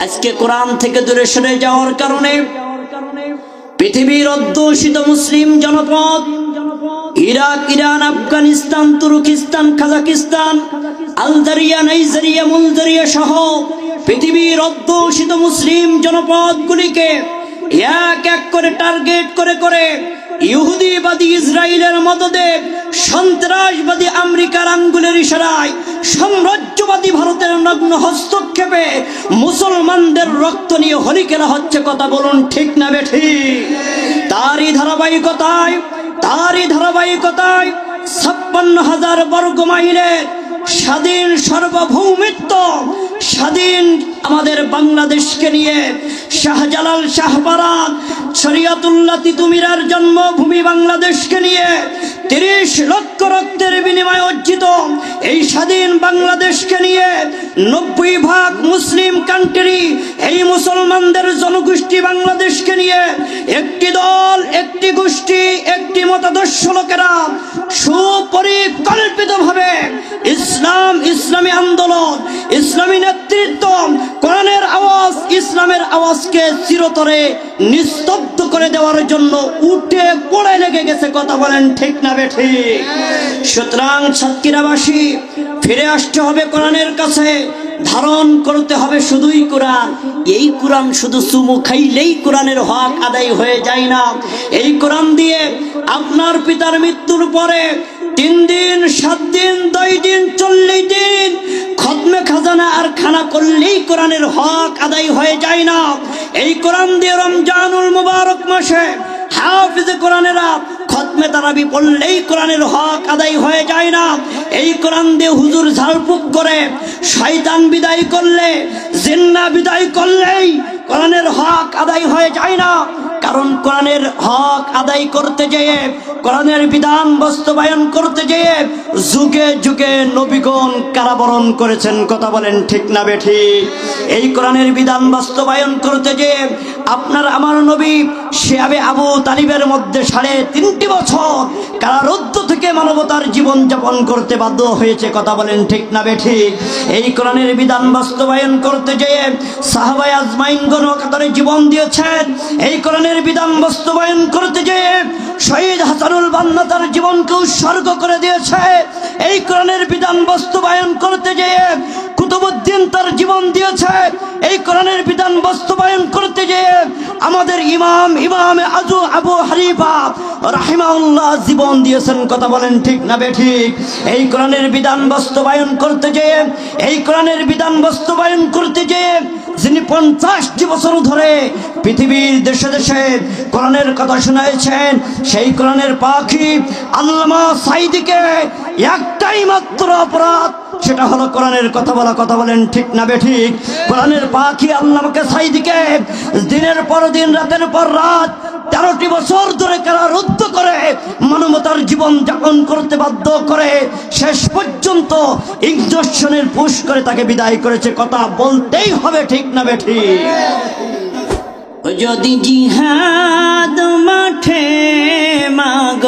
আজকে কোরআন থেকে দূরে সরে যাওয়ার কারণে পৃথিবীর অধ্যুষিত মুসলিম জনপদ, Iraq, Iran, Afghanistan, Turkistan Kazakhstan Algeria, Nigeria, মুলজারিয়া সহ পৃথিবীর অধ্যুষিত মুসলিম জনপদগুলিকে এক এক করে টার্গেট করে করে ইহুদিবাদী ইসরায়েলের মদদে সন্ত্রাসবাদী আমেরিকার আঙ্গুলের ইশারায় সাম্রাজ্যবাদী ভারতের নগ্ন হস্তক্ষেপে মুসলমানদের রক্ত নিয়ে হোলি খেলা হচ্ছে কথা বলুন ঠিক না বেঠি তারই ধারাবাহিকতায় তারই ধারাবাহিকতায় ছাপ্পান্ন হাজার বর্গ মাইলের স্বাধীন সার্বভৌমিত্ব, স্বাধীন আমাদের বাংলাদেশকে নিয়ে শাহজালাল শাহপারান শরিয়াতুল্লাহ তিতুমিরার জন্মভূমি বাংলাদেশকে নিয়ে তিরিশ লক্ষ রক্তের বিনিময়ে অর্জিত এই স্বাধীন বাংলাদেশকে নিয়ে নব্বই ভাগ মুসলিম কান্ট্রি এই মুসলমানদের জনগোষ্ঠী বাংলাদেশকে নিয়ে একটি দল, একটি গোষ্ঠী, একটি মতাদর্শ লোকেরা সুপরিকল্পিতভাবে ইসলাম, ইসলামী আন্দোলন, ইসলামী নেতৃত্ব, কোরআনের আওয়াজ, ইসলামের আওয়াজকে চিরতরে নিস্তব্ধ করে দেওয়ার জন্য উঠে পড়ে লেগে গেছে, কথা বলেন ঠিক না বেঠি সুতরাং সাতক্ষীরাবাসী ফিরে আসতে হবে কোরআনের কাছে, ধারণ করতে হবে শুধুই কোরআন। এই কোরআন শুধু চুমু খাইলেই কোরআনের হক আদায় হয়ে যায় না। এই কোরআন দিয়ে আপনার পিতার মৃত্যুর পরে তিন দিন, সাত দিন দুই দিন, চল্লিশ দিন খতমে খাজানা আর খানা করলেই কোরআনের হক আদায় হয়ে যায় না। এই কোরআন দিয়ে রমজানুল মুবারক মাসে হাফিজে কোরআনেরা খতমে তারাবি পড়লেই কোরআনের হক আদায় হয়ে যায় না। এই কোরআন দিয়ে হুজুর ঝাড়ফুক করে, শয়তান বিদায় করলে, জিন্না বিদায় করলেই কোরআনের হক আদায় হয়ে যায় না। কারণ কোরআনের হক আদায় করতে যেয়ে, কোরআনের বিধান বাস্তবায়ন করতে যেয়ে যুগে যুগে নবীগণ কারাবরণ করেছেন। কথা বলেন ঠিক না বেঠি এই কোরআনের বিধান বাস্তবায়ন করতে যেয়ে আপনার, আমার নবী শেয়াবে আবু তালিবের মধ্যে সাড়ে তিনটি বছর কারারুদ্ধ থেকে মানবতার জীবন যাপন করতে বাধ্য হয়েছে। কথা বলেন ঠিক না বেঠি এই কোরআনের বিধান বাস্তবায়ন করতে যেয়ে সাহাবাই আজমাইনগণ কাতারে জীবন দিয়েছেন। এই কোরআনের বিধান বাস্তবায়ন করতে যেয়ে শহীদ হাসানুল বান্না তার জীবনকে উৎসর্গ করে দিয়েছে। এই কোরআনের বিধান বাস্তবায়ন করতে যেয়ে কুতুবুদ্দিন তার জীবন দিয়েছে। এই কোরআনের বিধান বাস্তবায়ন করতে যেয়ে আমাদের ইমাম ইমাম আজু আবু হারিফা রাহিমাউল্লাহ জীবন দিয়েছেন। কথা বলেন ঠিক না বেঠিক এই কোরআনের বিধান বাস্তবায়ন করতে যেয়ে, এই কোরআনের বিধান বাস্তবায়ন করতে যেয়ে যিনি পঞ্চাশটি বছর ধরে পৃথিবীর দেশে দেশে কোরআনের কথা শোনাইছেন, সেই কোরআনের পাখি আল্লামা সাইদিকে একটাই মাত্র অপরাধ, সেটা হলো কোরআনের কথা বলা, কথা বলেন ঠিক না বেঠিক কোরআনের পাখি আল্লাহকে সাইদিকে দিনের পর দিন, রাতের পর রাত তেরোটি বছর ধরে কারারুদ্ধ করে মানবতার জীবন যাপন করতে বাধ্য করে, শেষ পর্যন্ত ইঞ্জেকশনের পুশ করে তাকে বিদায় করেছে। কথা বলতেই হবে, ঠিক না বেঠি? যদি জিহাদ মাঠে মাগ,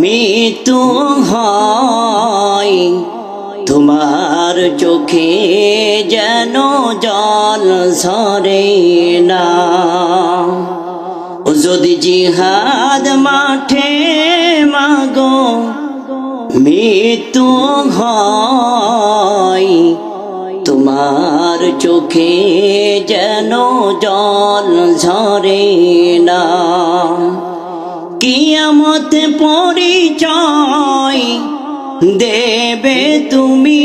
মৃত্যু হয়, তোমার চোখে যেন জল ঝরে না। যদি জিহাদ মাঠে মাগো, মৃত্যু হয়, তোমার চোখে যেন জল ঝরে না। কিয়ামত পরিচয় দেবে তুমি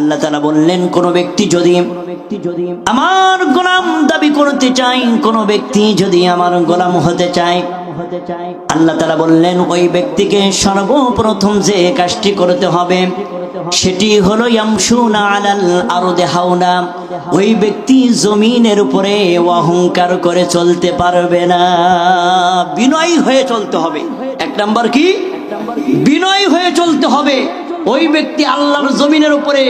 আল্লাহ তালা বললেন, কোন ব্যক্তি যদি আমার গোলাম দাবি করতে চাই কোন ব্যক্তি যদি আমার গোলাম হতে চায়, আল্লাহ তালা বললেন, ওই ব্যক্তিকে সর্বপ্রথম যে কাজটি করতে হবে, সেটি হলো আলাল আরদে হাওনা ওই ব্যক্তি জমিনের উপরে অহংকার করে চলতে পারবে না। বিনয়ী হয়ে চলতে হবে। এক নাম্বার কি? বিনয়ী হয়ে চলতে হবে। ওই ব্যক্তি আল্লাহর জমিনের উপরে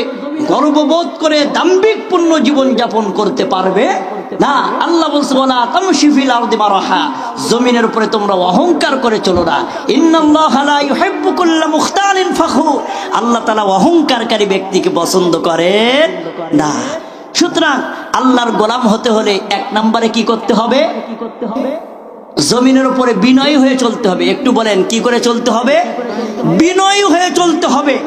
গর্ববোধ করে দাম্ভিকপূর্ণ জীবন যাপন করতে পারবে? না, আল্লাহ বলছে জমিনের উপরে তোমরা অহংকার করে চলো না। ইন্নাল্লাহ আল্লাহ তাআলা অহংকারকারী ব্যক্তিকে পছন্দ করেন না। সুতরাং আল্লাহর গোলাম হতে হলে এক নম্বরে কি করতে হবে কি করতে হবে? জমিনের উপরে বিনয়ী হয়ে চলতে হবে। একটু বলেন, কি করে চলতে হবে? বিনয়ী হয়ে চলতে হবে।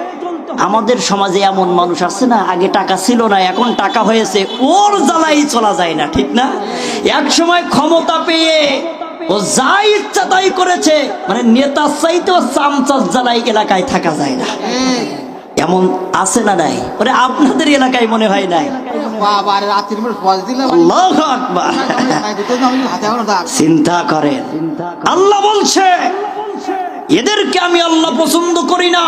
আমাদের সমাজে এমন মানুষ আছে না আগে টাকা ছিল না এখন টাকা হয়েছে ওর জ্বালাই চলা যায় না ঠিক না? এক সময় ক্ষমতা পেয়ে ও যা ইচ্ছা তাই করেছে মানে নেতা চাইতেও চামচার জ্বালাই এলাকায় থাকা যায় না। এমন আছে না নাই? ওরে আপনাদের এলাকায় মনে হয় নাই? চিন্তা করেন। আল্লাহ বলছে এদেরকে আমি আল্লাহ পছন্দ করি না।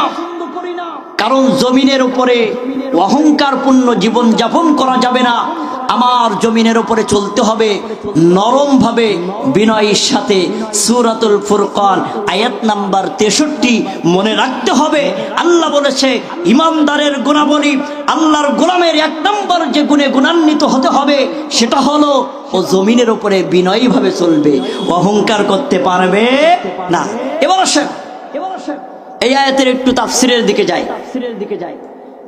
কারণ জমিনের উপরে অহংকারপূর্ণ জীবন যাপন করা যাবে না। আমার জমিনের উপরে চলতে হবে নরম ভাবে বিনয়ের সাথে। সুরাতুল ফুরকান, আয়াত নাম্বার তেষট্টি, মনে রাখতে হবে। আল্লাহ বলেছে, ইমানদারের গুণাবলী, আল্লাহর গোলামের এক নম্বর যে গুণে গুণান্বিত হতে হবে, সেটা হলো, ও জমিনের উপরে বিনয়ী ভাবে চলবে। অহংকার করতে পারবে না। এবার আসেন। এবার আসেন। এই আয়াতের একটু তাফসিরের দিকে যাই। তাফসিরের দিকে যাই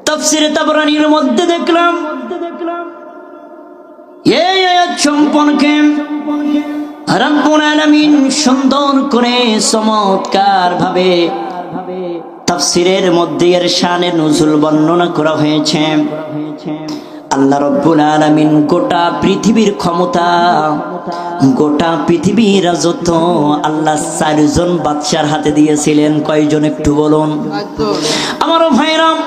তাফসিরে তাবরানির মধ্যে দেখলাম, এই আয়াত সম্পর্কে রব্বুল আলামিন সুন্দর করে চমৎকার ভাবে তাফসিরের মধ্যে এর শানের নজুল বর্ণনা করা হয়েছে। আল্লাহ রব্বুল আলামিন গোটা পৃথিবীর ক্ষমতা, গোটা পৃথিবীর রাজত্ব আল্লাহ চারজন বাদশার হাতে দিয়েছিলেন। কয়জন একটু বলুন? আমার ভাইরাম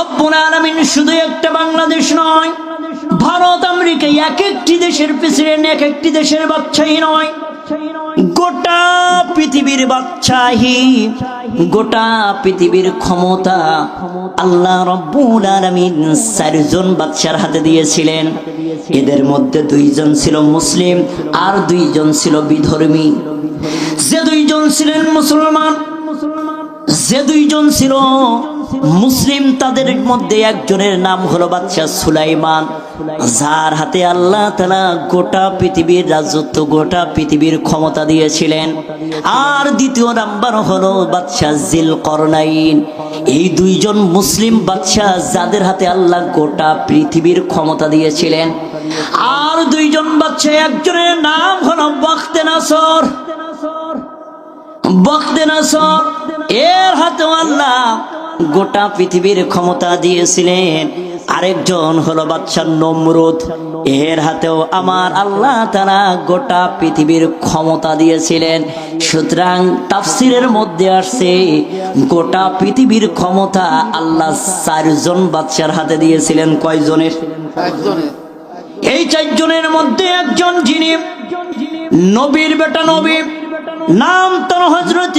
রব্বুল আলামিন শুধু একটা বাংলাদেশ নয়, ভারত আমেরিকা এক একটি দেশের প্রেসিডেন্ট, এক একটি দেশের বাচ্চাই নয়। পৃথিবীর বাচ্চাহি গোটা পৃথিবীর ক্ষমতা আল্লাহ রব্বুল আলামিন চারজন বাচ্চার হাতে দিয়েছিলেন। এদের মধ্যে দুইজন ছিল মুসলিম আর দুইজন ছিল বিধর্মী। যে দুইজন ছিলেন মুসলমান, যে দুইজন ছিল মুসলিম তাদের মধ্যে একজনের নাম হলো বাদশাহ সুলাইমান। যার হাতে আল্লাহ তালা গোটা পৃথিবীর রাজত্ব, গোটা পৃথিবীর ক্ষমতা দিয়েছিলেন। আর দ্বিতীয় নাম্বার হলো বাদশাহ জিল করনাইন এই দুইজন মুসলিম বাদশাহ যাদের হাতে আল্লাহ গোটা পৃথিবীর ক্ষমতা দিয়েছিলেন। আর দুইজন বাচ্চা একজনের নাম হলো বখতে নাসর। বখতে নাসর, এর হাতে আল্লাহ গোটা পৃথিবীর ক্ষমতা দিয়েছিলেন। আরেকজন হলো বাদশাহ নমরুদ। এর হাতেও আমার আল্লাহ তারা গোটা পৃথিবীর ক্ষমতা দিয়েছিলেন। সুতরাং তাফসিরের মধ্যে আসছে গোটা পৃথিবীর ক্ষমতা আল্লাহ চারজন বাদশার হাতে দিয়েছিলেন। কয়জনের? একজনের এই চারজনের মধ্যে একজন যিনি নবীর বেটা নবী। নাম তোর হজরত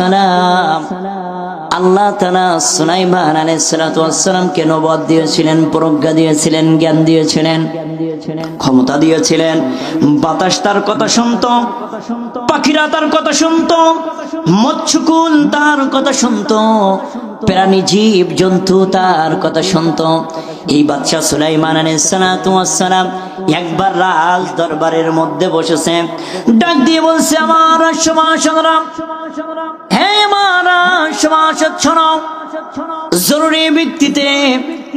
সালাম। আল্লাহ আলাইহিস সালাতু ওয়াস সালামকে দিয়েছিলেন, প্রজ্ঞা দিয়েছিলেন, জ্ঞান দিয়েছিলেন, ক্ষমতা দিয়েছিলেন। বাতাস তার কথা শুনত, পাখিরা তার কথা শুনত, মৎস্যকুল তার কথা শুনত, প্রাণী, জীব, জন্তু তার কথা শুনত। এই বাচ্চা সুলাইমান সালাম একবার রাজ দরবারের মধ্যে বসেছে। ডাক দিয়ে বলছে, আমার সমাসরাম হে মারা সমাস জরুরি ভিত্তিতে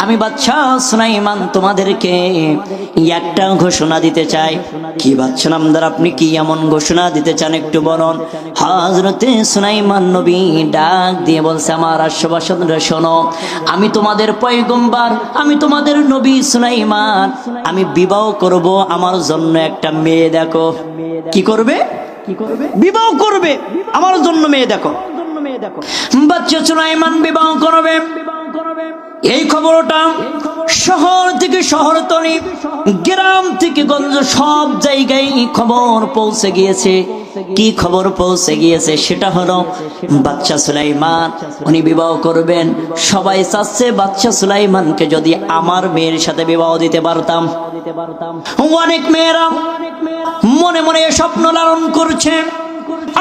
আমি বাচ্চা সুনাইমান তোমাদেরকে একটা ঘোষণা দিতে চাই। কি বাচ্চা নামদার, আপনি কি এমন ঘোষণা দিতে চান একটু বলুন? হাজরতে সুনাইমান নবী ডাক দিয়ে বলছে, আমার আশ্বাসনরা শোনো, আমি তোমাদের পয়গম্বার, আমি তোমাদের নবী সুনাইমান আমি বিবাহ করব আমার জন্য একটা মেয়ে, দেখো। কি করবে? কি করবে বিবাহ করবে আমার জন্য মেয়ে, দেখো। বাচ্চা সুলাইমান বিবাহ করবে। এই খবরটা শহর থেকে শহর শহরতলি, গ্রাম থেকে গঞ্জ, সব জায়গায় খবর পৌঁছে গিয়েছে। কি খবর পৌঁছে গিয়েছে সেটা হলো বাচ্চা সুলাইমান। উনি বিবাহ করবেন। সবাই চাচ্ছে বাচ্চা সুলাইমানকে যদি আমার মেয়ের সাথে বিবাহ দিতে পারতাম। অনেক মেয়েরা মনে মনে স্বপ্ন লালন করছে।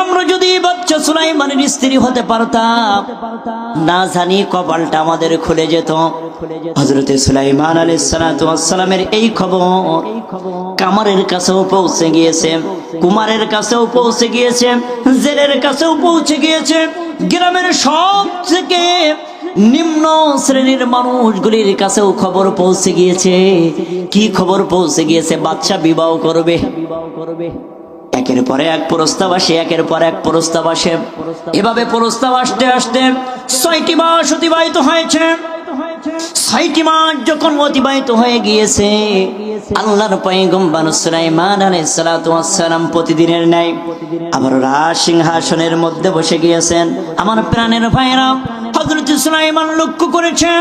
আমরা যদি বাচ্চা সুলাইমানের স্ত্রী হতে পারতাম, না জানি কপালটা আমাদের খুলে যেত। সুলাইমান এই খবর কামারের কাছেও পৌঁছে গিয়েছে, কুমারের কাছেও পৌঁছে গিয়েছে, জেলের কাছেও পৌঁছে গিয়েছে। গ্রামের সব থেকে নিম্ন শ্রেণির মানুষগুলির কাছেও খবর পৌঁছে গিয়েছে। কি খবর পৌঁছে গিয়েছে? বাচ্চা বিবাহ করবে বিবাহ করবে। একের পরে এক প্রস্তাব আসে, একের পর এক প্রস্তাব আসে। এভাবে প্রস্তাব আসতে আসতে ছয়টি মাস অতিবাহিত হয়েছে। ছয়টি মাস যখন অতিবাহিত হয়ে গিয়েছে, আল্লাহর পয়গম্বর সুলাইমান আলাইহিস সালাতু ওয়াস সালাম প্রতিদিনের ন্যায় আবার রাজ সিংহাসনের মধ্যে বসে গিয়েছেন। আমার প্রাণের ভাইরা হযরত সুলাইমান লক্ষ্য করেছেন।